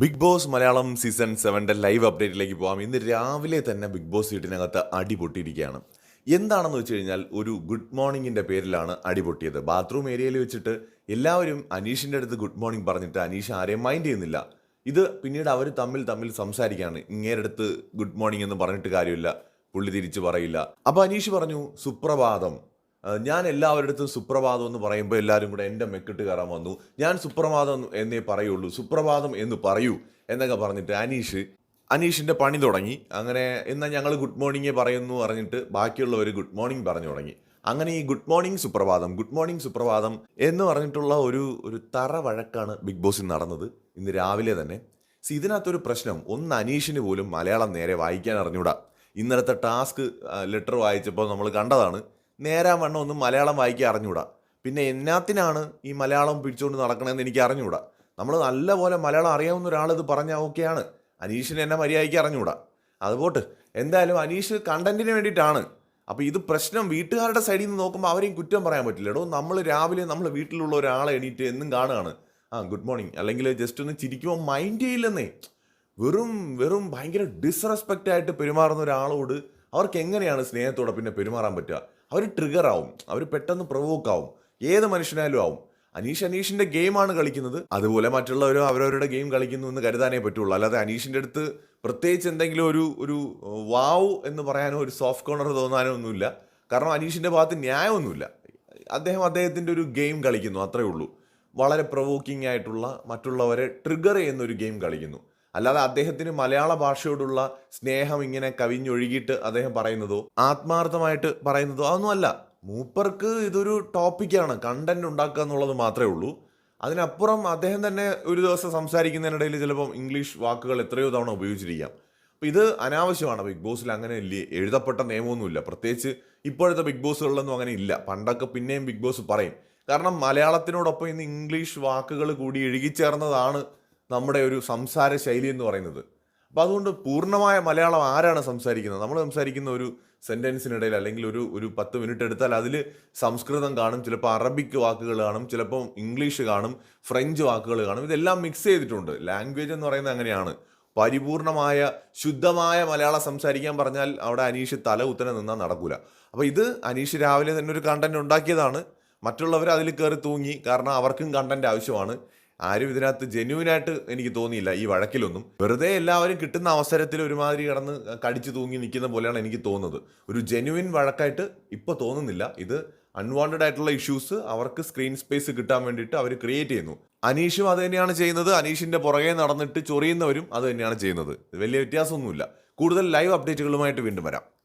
Big boss Malayalam season സെവന്റെ live അപ്ഡേറ്റിലേക്ക് പോകാം ഇന്ന് രാവിലെ തന്നെ ബിഗ് ബോസ് വീട്ടിനകത്ത് അടി പൊട്ടിയിരിക്കുകയാണ് എന്താണെന്ന് വെച്ച് കഴിഞ്ഞാൽ ഒരു ഗുഡ് മോർണിംഗിന്റെ പേരിലാണ് അടിപൊട്ടിയത്. ബാത്റൂം ഏരിയയിൽ വെച്ചിട്ട് എല്ലാവരും അനീഷിന്റെ അടുത്ത് ഗുഡ് മോർണിംഗ് പറഞ്ഞിട്ട് അനീഷ് ആരെയും മൈൻഡ് ചെയ്യുന്നില്ല. ഇത് പിന്നീട് അവർ തമ്മിൽ തമ്മിൽ സംസാരിക്കുകയാണ്. ഇങ്ങേരടുത്ത് ഗുഡ് മോർണിംഗ് എന്ന് പറഞ്ഞിട്ട് കാര്യമില്ല. പുള്ളി തിരിച്ചു പറയില്ല. അപ്പോൾ അനീഷ് പറഞ്ഞു സുപ്രഭാതം. ഞാൻ എല്ലാവരുടെ അടുത്തും സുപ്രഭാതം എന്ന് പറയുമ്പോൾ എല്ലാവരും കൂടെ എന്റെ മെക്കിട്ട് കയറാൻ വന്നു. ഞാൻ സുപ്രഭാതം എന്നേ പറയുള്ളൂ. സുപ്രഭാതം എന്ന് പറയൂ എന്നൊക്കെ പറഞ്ഞിട്ട് അനീഷ് അനീഷിന്റെ പണി തുടങ്ങി. അങ്ങനെ എന്നാൽ ഞങ്ങൾ ഗുഡ് മോർണിംഗ് പറയുന്നു പറഞ്ഞിട്ട് ബാക്കിയുള്ളവർ ഗുഡ് മോർണിംഗ് പറഞ്ഞു തുടങ്ങി. അങ്ങനെ ഈ ഗുഡ് മോർണിംഗ് സുപ്രഭാതം ഗുഡ് മോർണിംഗ് സുപ്രഭാതം എന്ന് പറഞ്ഞിട്ടുള്ള ഒരു ഒരു തറ വഴക്കാണ് ബിഗ് ബോസിൽ നടന്നത് ഇന്ന് രാവിലെ തന്നെ. സി ഇതിനകത്തൊരു പ്രശ്നം ഒന്ന് അനീഷിന് പോലും മലയാളം നേരെ വായിക്കാൻ അറിഞ്ഞൂടാ. ഇന്നലത്തെ ടാസ്ക് ലെറ്റർ വായിച്ചപ്പോൾ നമ്മൾ കണ്ടതാണ്. നേരാൻ വണ്ണം ഒന്നും മലയാളം വായിക്കാൻ അറിഞ്ഞുകൂടാ പിന്നെ എന്നാത്തിനാണ് ഈ മലയാളം പിടിച്ചുകൊണ്ട് നടക്കണമെന്ന് എനിക്ക് അറിഞ്ഞുകൂടാ നമ്മൾ നല്ലപോലെ മലയാളം അറിയാവുന്ന ഒരാളിത് പറഞ്ഞാൽ ഓക്കെയാണ്. അനീഷിന് എന്നെ മര്യാദയ്ക്ക് അറിഞ്ഞുകൂടാ അതുപോട്ട് എന്തായാലും അനീഷ് കണ്ടന്റിന് വേണ്ടിയിട്ടാണ്. അപ്പോൾ ഇത് പ്രശ്നം വീട്ടുകാരുടെ സൈഡിൽ നിന്ന് നോക്കുമ്പോൾ അവരെയും കുറ്റം പറയാൻ പറ്റില്ല. എടോ നമ്മൾ രാവിലെ നമ്മൾ വീട്ടിലുള്ള ഒരാളെ എണീറ്റ് എന്നും കാണുകയാണ് ആ ഗുഡ് മോർണിംഗ്. അല്ലെങ്കിൽ ജസ്റ്റ് ഒന്ന് ചിരിക്കുമ്പോൾ മൈൻഡ് ചെയ്യില്ലെന്നേ. വെറും വെറും ഭയങ്കര ഡിസ്റെസ്പെക്റ്റ് ആയിട്ട് പെരുമാറുന്ന ഒരാളോട് അവർക്ക് എങ്ങനെയാണ് സ്നേഹത്തോടെ പിന്നെ പെരുമാറാൻ പറ്റുക? അവർ ട്രിഗർ ആവും. അവർ പെട്ടെന്ന് പ്രൊവോക്ക് ആവും. ഏത് മനുഷ്യനായാലും ആവും. അനീഷ് അനീഷിന്റെ ഗെയിമാണ് കളിക്കുന്നത്. അതുപോലെ മറ്റുള്ളവരും അവരവരുടെ ഗെയിം കളിക്കുന്നു എന്ന് കരുതാനേ പറ്റുള്ളൂ. അല്ലാതെ അനീഷിന്റെ അടുത്ത് പ്രത്യേകിച്ച് എന്തെങ്കിലും ഒരു ഒരു വാവ് എന്ന് പറയാനോ ഒരു സോഫ്റ്റ് കോർണർ തോന്നാനോ ഒന്നുമില്ല. കാരണം അനീഷിന്റെ ഭാഗത്ത് ന്യായമൊന്നുമില്ല. അദ്ദേഹം അദ്ദേഹത്തിന്റെ ഒരു ഗെയിം കളിക്കുന്നു അത്രയേ ഉള്ളൂ. വളരെ പ്രൊവോക്കിംഗ് ആയിട്ടുള്ള മറ്റുള്ളവരെ ട്രിഗർ ചെയ്യുന്ന ഒരു ഗെയിം കളിക്കുന്നു. അല്ലാതെ അദ്ദേഹത്തിന് മലയാള ഭാഷയോടുള്ള സ്നേഹം ഇങ്ങനെ കവിഞ്ഞൊഴുകിയിട്ട് അദ്ദേഹം പറയുന്നതോ ആത്മാർത്ഥമായിട്ട് പറയുന്നതോ അതൊന്നും അല്ല മൂപ്പർക്ക് ഇതൊരു ടോപ്പിക്കാണ് കണ്ടന്റ് ഉണ്ടാക്കുക എന്നുള്ളത് മാത്രമേ ഉള്ളൂ. അതിനപ്പുറം അദ്ദേഹം തന്നെ ഒരു ദിവസം സംസാരിക്കുന്നതിനിടയിൽ ചിലപ്പം ഇംഗ്ലീഷ് വാക്കുകൾ എത്രയോ തവണ ഉപയോഗിച്ചിരിക്കാം. അപ്പം ഇത് അനാവശ്യമാണ്. ബിഗ് ബോസിൽ അങ്ങനെ എഴുതപ്പെട്ട നിയമമൊന്നുമില്ല. പ്രത്യേകിച്ച് ഇപ്പോഴത്തെ ബിഗ് ബോസുകളിലൊന്നും അങ്ങനെ ഇല്ല. പണ്ടൊക്കെ പിന്നെയും ബിഗ് ബോസ് പറയും. കാരണം മലയാളത്തിനോടൊപ്പം ഇന്ന് ഇംഗ്ലീഷ് വാക്കുകൾ കൂടി ഇഴുകിച്ചേർന്നതാണ് നമ്മുടെ ഒരു സംസാര ശൈലി എന്ന് പറയുന്നത്. അപ്പോൾ അതുകൊണ്ട് പൂർണമായ മലയാളം ആരാണ് സംസാരിക്കുന്നത്? നമ്മൾ സംസാരിക്കുന്ന ഒരു സെന്റൻസിനിടയിൽ അല്ലെങ്കിൽ ഒരു ഒരു പത്ത് മിനിറ്റ് എടുത്താൽ അതിൽ സംസ്കൃതം കാണും ചിലപ്പോൾ അറബിക് വാക്കുകൾ കാണും ചിലപ്പോൾ ഇംഗ്ലീഷ് കാണും ഫ്രഞ്ച് വാക്കുകൾ കാണും. ഇതെല്ലാം മിക്സ് ചെയ്തിട്ടുണ്ട്. ലാംഗ്വേജ് എന്ന് പറയുന്നത് അങ്ങനെയാണ്. പരിപൂർണമായ ശുദ്ധമായ മലയാളം സംസാരിക്കാൻ പറഞ്ഞാൽ അവിടെ അനീഷ് തല ഉത്തരം നിന്നാൽ നടക്കൂല. അപ്പോൾ ഇത് അനീഷ് രാവിലെ തന്നെ ഒരു കണ്ടന്റ് ഉണ്ടാക്കിയതാണ്. മറ്റുള്ളവർ അതിൽ കയറി തൂങ്ങി. കാരണം അവർക്കും കണ്ടന്റ് ആവശ്യമാണ്. ആരും ഇതിനകത്ത് ജെന്യൂനായിട്ട് എനിക്ക് തോന്നിയില്ല ഈ വഴക്കിലൊന്നും. വെറുതെ എല്ലാവരും കിട്ടുന്ന അവസരത്തിൽ ഒരുമാതിരി കിടന്ന് കടിച്ചു തൂങ്ങി നിൽക്കുന്ന പോലെയാണ് എനിക്ക് തോന്നുന്നത്. ഒരു ജെന്യുവിൻ വഴക്കായിട്ട് ഇപ്പോൾ തോന്നുന്നില്ല. ഇത് അൺവാണ്ടഡ് ആയിട്ടുള്ള ഇഷ്യൂസ് അവർക്ക് സ്ക്രീൻ സ്പേസ് കിട്ടാൻ വേണ്ടിയിട്ട് അവർ ക്രിയേറ്റ് ചെയ്യുന്നു. അനീഷും അത് തന്നെയാണ് ചെയ്യുന്നത്. അനീഷിന്റെ പുറകെ നടന്നിട്ട് ചൊറിയുന്നവരും അത് തന്നെയാണ് ചെയ്യുന്നത്. വലിയ വ്യത്യാസമൊന്നുമില്ല. കൂടുതൽ ലൈവ് അപ്ഡേറ്റുകളുമായിട്ട് വീണ്ടും വരാം.